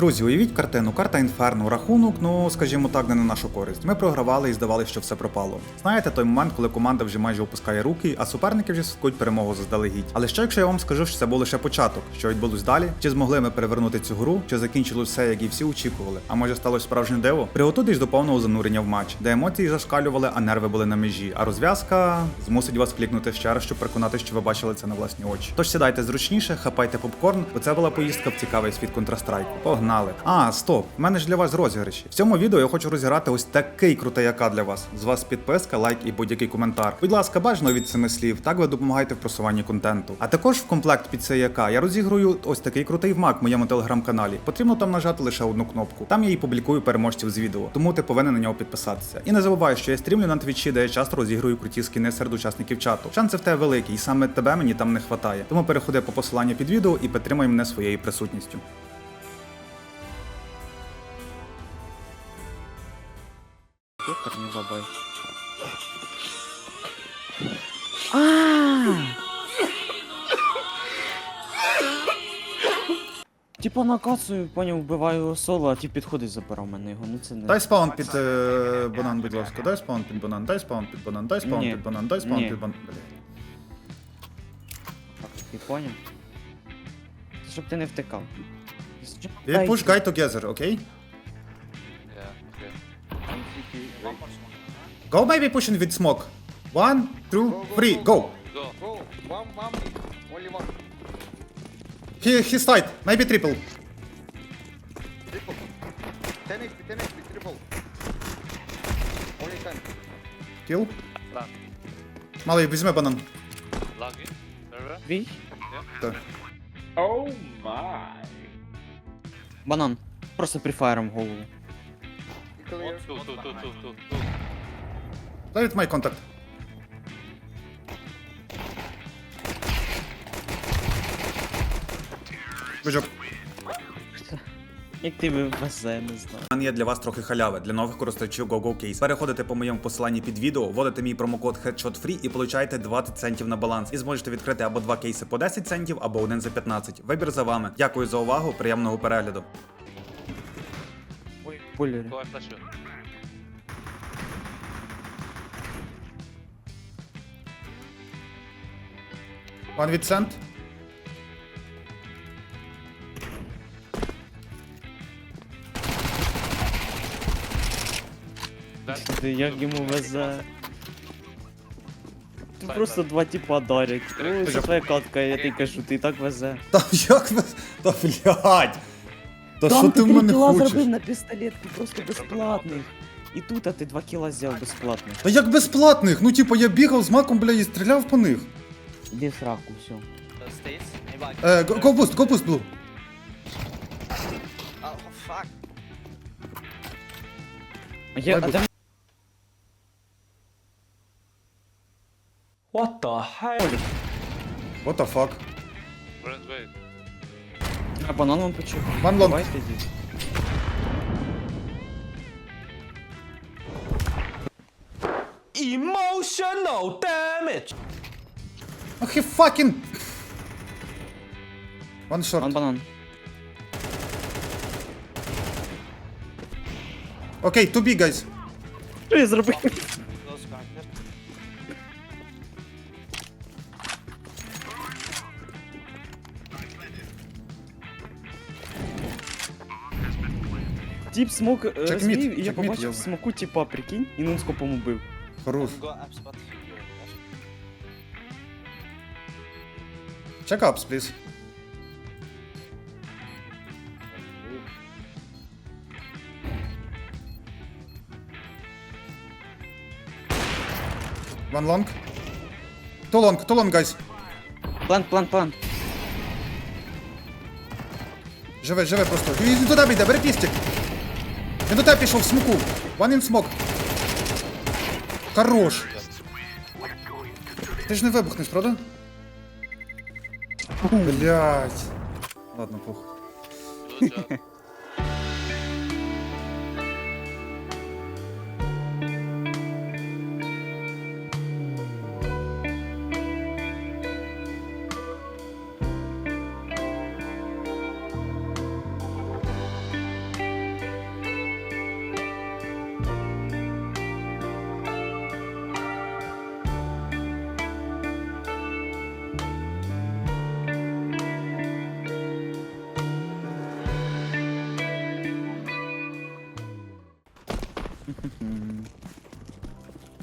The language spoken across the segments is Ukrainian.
Друзі, уявіть картину, карта інферно, рахунок, ну скажімо так, не на нашу користь. Ми програвали і здавали, що все пропало. Знаєте, той момент, коли команда вже майже опускає руки, а суперники вже святкують перемогу заздалегідь. Але що якщо я вам скажу, що це був лише початок, що відбулось далі? Чи змогли ми перевернути цю гру, чи закінчилось все, як і всі очікували? А може сталося справжнє диво? Приготуйтесь до повного занурення в матч, де емоції зашкалювали, а нерви були на межі. А розв'язка змусить вас клікнути ще раз, щоб переконати, що ви бачили це на власні очі. Тож сідайте зручніше, хапайте попкорн, бо це була поїздка в цікавий світ Counter-Strike. Погнали! А, стоп! В мене ж для вас розіграші. В цьому відео я хочу розіграти ось такий крутий яка для вас. З вас підписка, лайк і будь-який коментар. Будь ласка, бажано від семи слів. Так ви допомагаєте в просуванні контенту. А також в комплект під цей яка я розіграю ось такий крутий вмак в моєму телеграм-каналі. Потрібно там нажати лише одну кнопку. Там я і публікую переможців з відео, тому ти повинен на нього підписатися. І не забувай, що я стрімлю на твічі, де я часто розігрую круті скини серед учасників чату. Шанси в тебе великі, і саме тебе мені там не хватає. Тому переходи по посиланню під відео і підтримай мене своєю присутністю. Доктор не бабай. А! Типа накацую, поняв, вбиваю соло, а ті підходить забирав мене його. Ну це не. Дай спаун під е, банан, будь ласка. Дай спаун під банан, дай спаун під банан, дай спаун Ні. під банан, дай спаун Ні. під банан. Блін. Так, Ти поняв? Це щоб ти не втикав. Щоб- We Дай- push guy together, okay? Go maybe pushing with smoke. One, two, three, go! Go, one, one, only one. He, he's tight, maybe triple. Triple. 10 HP, 10 HP, triple. Only 10. Kill. Lan. Малий, візьми банан. Lagi. Nerede? Твій? Так. Oh my. Банан. Просто прифаєром голову. Two, two, two, two, two, two. Від май контакт. Біжок. Як ти везе, не знаю. У мене є для вас трохи халяви для нових користувачів GoGo Case. Переходите по моєму посиланні під відео, вводите мій промокод HeadshotFree і получаєте 20 центів на баланс. І зможете відкрити або два кейси по 10 центів, або один за 15. Вибір за вами. Дякую за увагу, приємного перегляду. Ой, Полірі. One від цент. Ти як йому везе. Ти просто два типа дарять. Ой, це твоя катка, я тобі кажу, ти і так везе. Та як ви. Та блядь! Та що ти в три мене кіла хочеш? зробив на пістолетки, просто безплатних. І тут, а ти два кіла взяв безплатно. Та як безплатних? Ну типу я бігав з маком, бля, і стріляв по них. Іди в сраку, все. Go boost, go boost, blue. Oh, fuck. А я, а де What the hell? What the fuck? Wait. А банан. One long. Давайте йдіть. Emotional damage! Oh, he fucking... One short. Ван банан. Окей, to be, guys. Що я зробив? Тіп смок е, Check розвів, mid, і я check mid, побачив йо. в смоку типа, прикинь, і нонскопом убив. Хорош. Check ups, please. One long. Too long, too long, guys. План, план, план. Живе, живе просто. Він до тебе йде, бери пістик. Він до тебе пішов в смоку. One in smoke. Хорош. Ти ж не вибухнеш, правда? Блять. Ладно, похуй.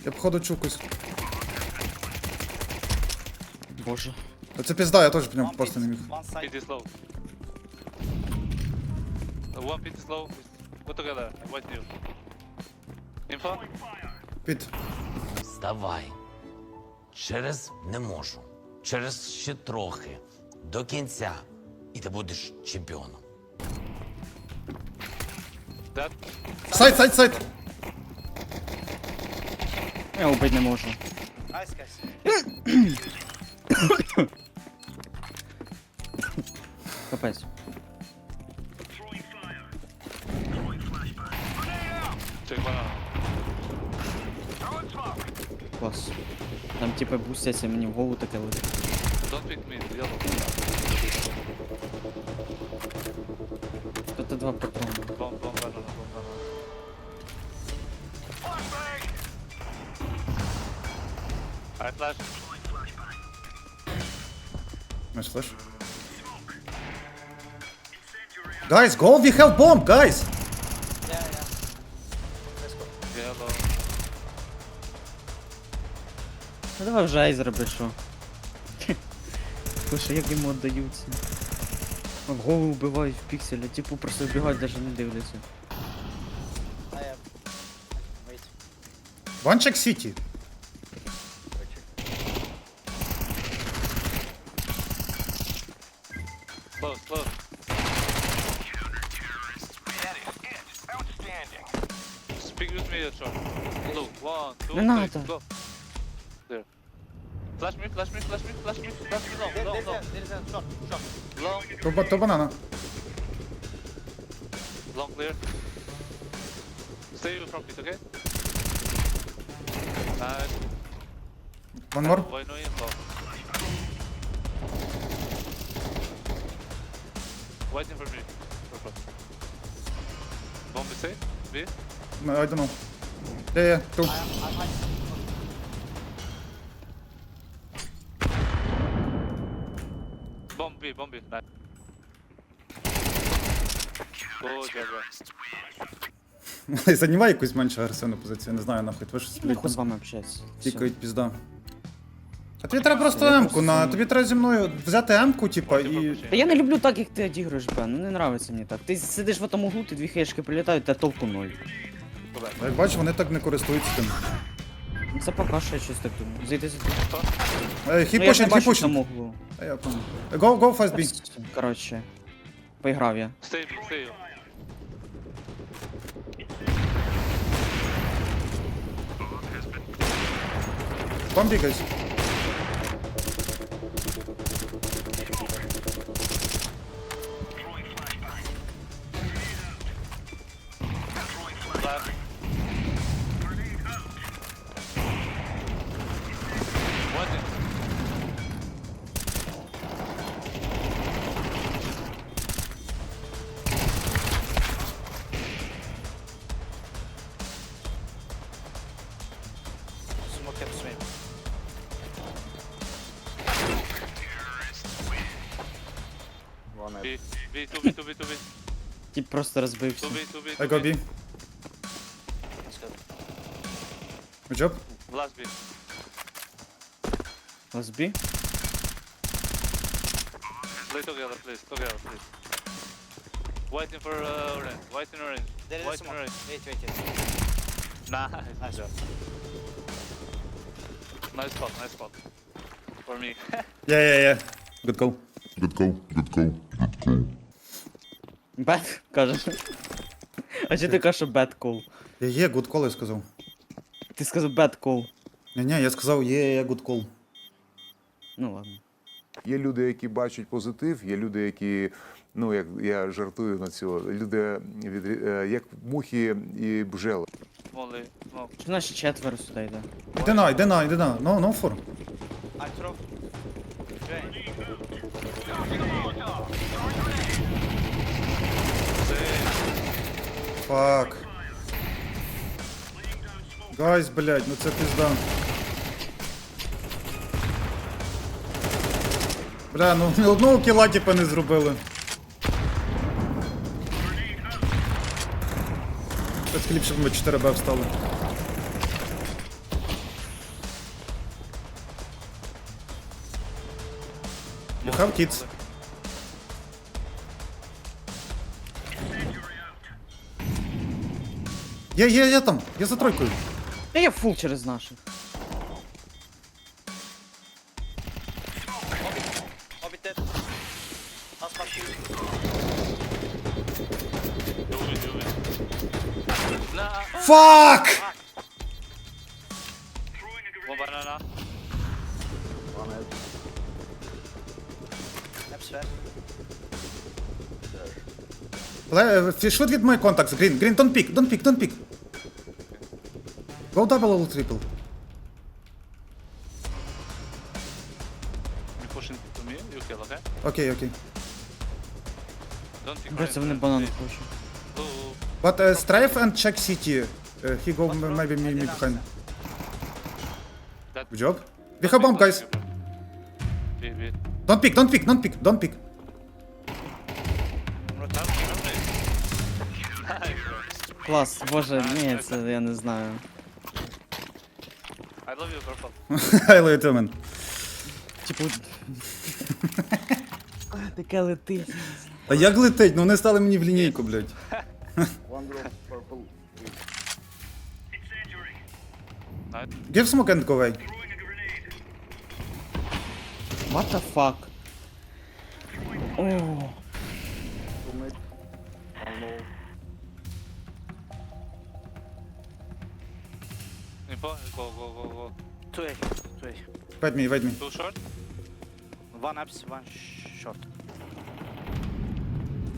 Я походу чукаюсь. Боже. Це пізда, я теж в ньому просто не міг. Pit is low. Uh, one pit is low. Go together. I want you. Info? Під. Вставай. Через не можу. Через ще трохи. До кінця. І ти будеш чемпіоном. Сайт, сайт, сайт! Я убити не можу. Капець. Клас. Там типа бустяться мені в голову таке летить. Don't pick me. Yellow. Тут два патрони. Bomb, I flash. Nice flash. Guys, go! We have bomb, guys! Yellow. Ну давай вже ай зроби, що. Слушай, як йому віддаються. В голову вбивають в пікселі, типу просто вбігають, навіть не дивляться. One check city. Close, close. Speak with me, short. Blue. One, two, Не three, надо. go. There. Flash me, flash me, flash me, flash me, flash me long, long, long. Long, То, ба- то банана. long clear. Stay from it, okay? Nice. One more. Why no info? Waiting for me. Bomb is safe? B? No, I don't know. Yeah, yeah, two. Bomb B, bomb B. Nice. Good job. Займай якусь менш агресивну позицію, не знаю нахуй. Ви щось Нахуй з вами общатися. тікають пізда. А тобі треба просто Я М-ку, на... просто- тобі треба зі мною взяти М-ку, типа, і. Та я не люблю так, як ти одігруєш, Бен. Ну не нравиться мені так. Ти сидиш в тому углу, ти дві хешки прилітають, та толку ноль. Go. Як бачиш, вони так не користуються тим. Ну це поки що я щось так думаю. Зайди сюди. Ей, Ну я ж не хіпошин, бачу в хіпошин. тому углу. Я понял. Go, go fast B. Коротше. Поіграв я. B, stay. Bomb guys. B, 2B, 2B, 2B, Тип просто розбився. 2B, 2B, I go B. Good job. Last B. Лазбі? Play together, please. Together, please. Waiting for uh, orange. Waiting orange. Waiting orange. Wait, wait, wait. Nice. Nice job. Nice spot. Nice spot. For me. Yeah, yeah, yeah. Good call. Good call, good call, good call. Бет, каже. А чи ти кажеш, що бет кол? Я є, good call, я сказав. Ти сказав бет кол. Ні, ні, я сказав, є, є, good call. Ну ладно. Є люди, які бачать позитив, є люди, які, ну як я жартую на цього, люди від, е, як мухи і бжели. Only smoke. Чи наші четверо сюди йде? Йди на, йди на, йди на. No, no for. I throw. Фак. Гайс, блядь, ну це пізда. Бля, ну ні одного кіла типа не зробили. Щось хліб, щоб ми 4 б встали. You have kids. Є, є, є там, я за тройкою. Та я фул через наших. Hobbit dead. Last man kill. You win, you win. Nah, Фак! one banana. Laps fair. Le- uh, Швид мой контакт. Green, green, don't pick, don't pick, don't pick. Go double or triple. You push into me, you kill, okay? Окей, окей. Don't pick Де це вони банан хочуть? But uh, strafe and check city. Uh, he go m- maybe me, me behind. That- Good job. We have bomb, guys. B, B. Don't pick, don't pick, don't pick, don't pick. Nice, bro. Клас, боже, ні, це я не знаю. Love you, purple. I love you too, man. Типу. Таке летить. А як летить? Ну вони стали мені в лінійку, блядь. One drop purple. Nice. Give smoke and go away. What the fuck? О, Two mid. One low. Go, go, go, go. Two A. Two A. Wait me, wait me. Too short. One apps, one sh- short.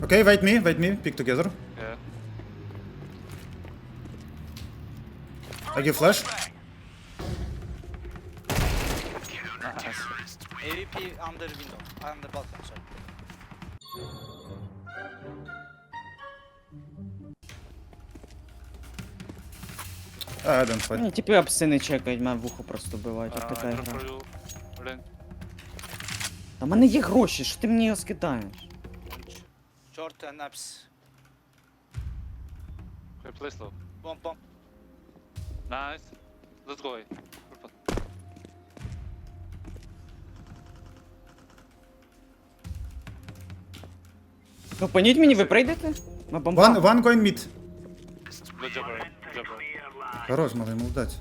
Okay, wait me, wait me. Pick together. Yeah. I give flash. AVP under window. Under balcony, sorry. I don't fight. ні, типи апси не чекають, мене вухо просто бивають, от така гра. Та в мене є гроші, що ти мені його скидаєш? Short and apps. Okay, play slow. Bomb, bomb. Nice. Let's go. Purple. Ну поніть мені, ви прийдете? Ми бомба. One, one going mid. Good job, Ren. Good job, bro. Хорош, малий, молодець.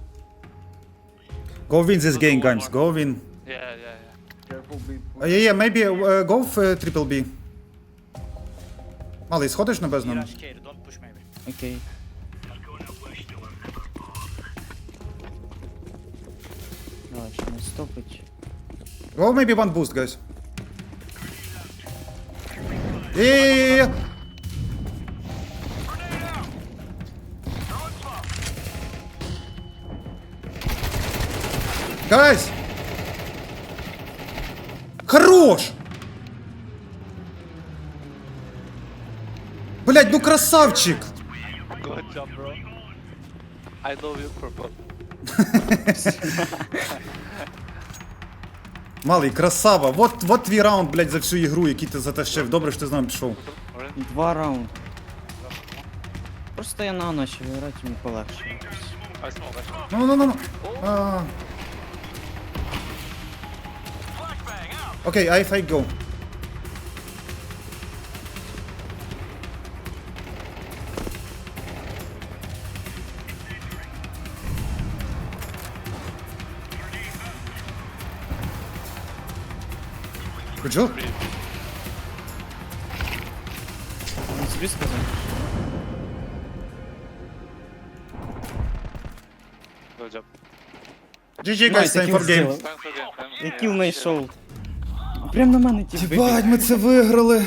Go win this game, guys. Go win. Yeah, yeah, yeah. Careful, B. Uh, yeah, yeah, maybe uh, go for uh, triple B. Малий, сходиш на безном? Rush carry, don't push maybe. Окей. Давай, що не стопить. Go maybe one boost, guys. Yeah. Guys! Хорош! Блять, ну красавчик! Good job, bro. I love you, purple. Малий, красава. Вот, вот твій раунд, блять, за всю ігру, який ти затащив. Добре, що ти з нами пішов. Два раунди. Просто я на ночі грати, мені полегше. I smoke, I smoke. Ну, ну, ну, ну. А. Окей, I fight go. Good job. Він собі сказав. Good job. GG, guys, Найс, time який for game. зробив. Time for game. Time. Я Yeah, кіл shit. знайшов. Прям на мене ті Єбать, ми це виграли.